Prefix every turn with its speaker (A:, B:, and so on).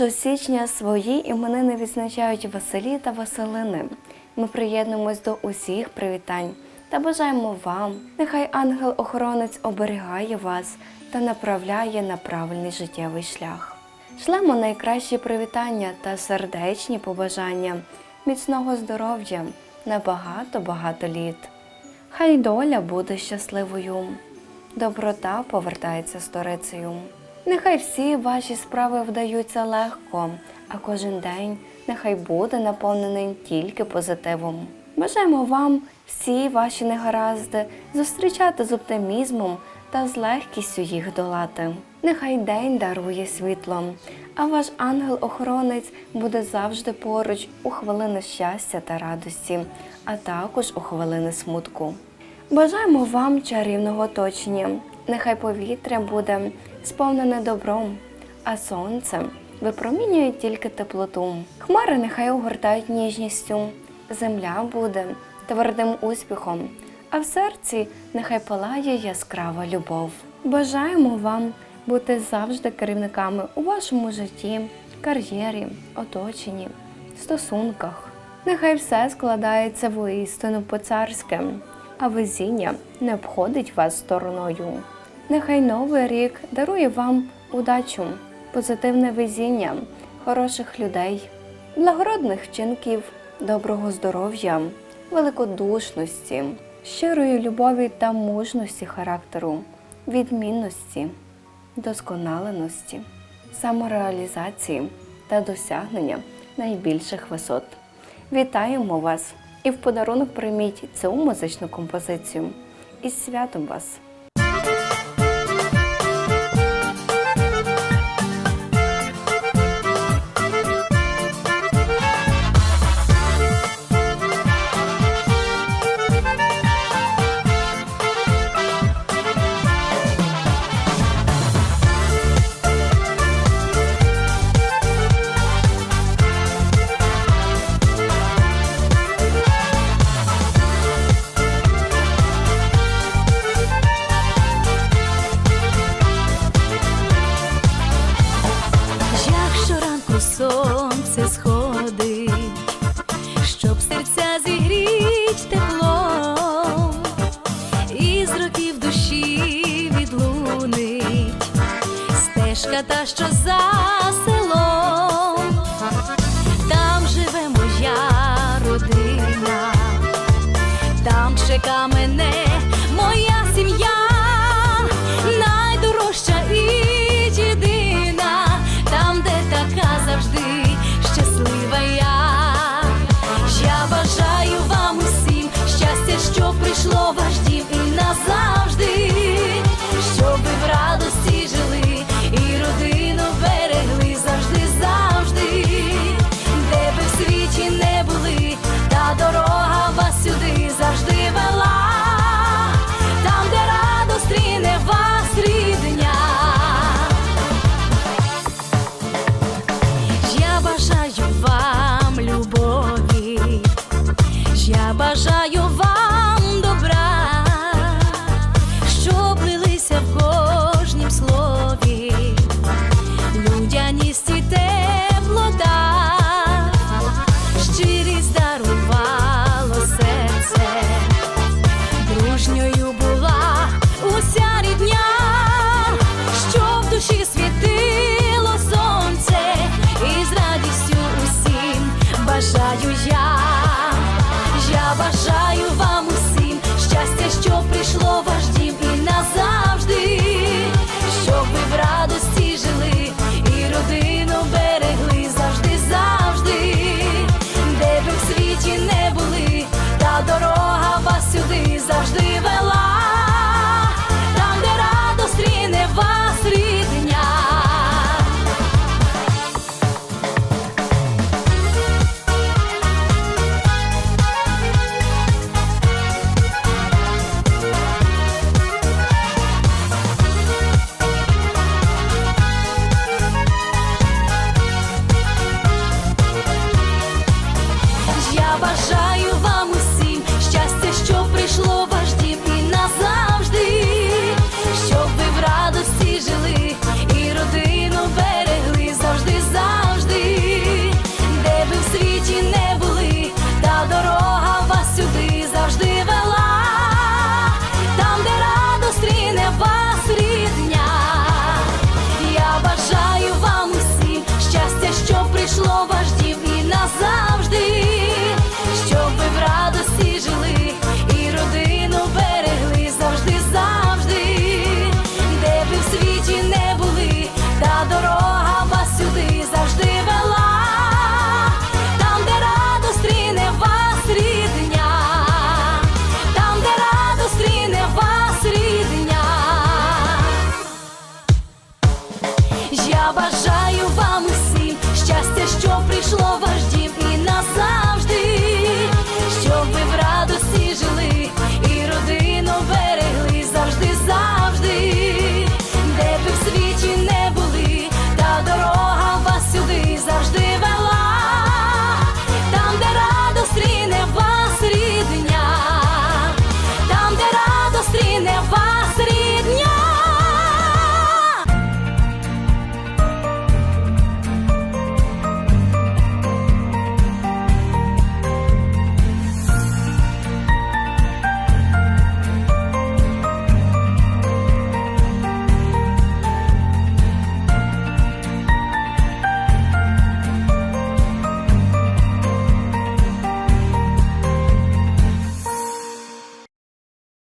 A: 1 січня свої іменини відзначають Василі та Василини. Ми приєднуємось до усіх привітань та бажаємо вам, нехай ангел-охоронець оберігає вас та направляє на правильний життєвий шлях. Шлемо найкращі привітання та сердечні побажання, міцного здоров'я на багато-багато літ. Хай доля буде щасливою, доброта повертається сторицею. Нехай всі ваші справи вдаються легко, а кожен день нехай буде наповнений тільки позитивом. Бажаємо вам всі ваші негаразди зустрічати з оптимізмом та з легкістю їх долати. Нехай день дарує світло, а ваш ангел-охоронець буде завжди поруч у хвилини щастя та радості, а також у хвилини смутку. Бажаємо вам чарівного оточення. Нехай повітря буде сповнене добром, а сонце випромінює тільки теплоту. Хмари нехай огортають ніжністю, земля буде твердим успіхом, а в серці нехай палає яскрава любов. Бажаємо вам бути завжди керівниками у вашому житті, кар'єрі, оточенні, стосунках. Нехай все складається воістину по-царськи, а везіння не обходить вас стороною. Нехай новий рік дарує вам удачу, позитивне везіння, хороших людей, благородних вчинків, доброго здоров'я, великодушності, щирої любові та мужності характеру, відмінності, досконаленості, самореалізації та досягнення найбільших висот. Вітаємо вас і в подарунок прийміть цю музичну композицію. Із святом вас!
B: Стежка та, що за селом, там живе моя родина, там чека мене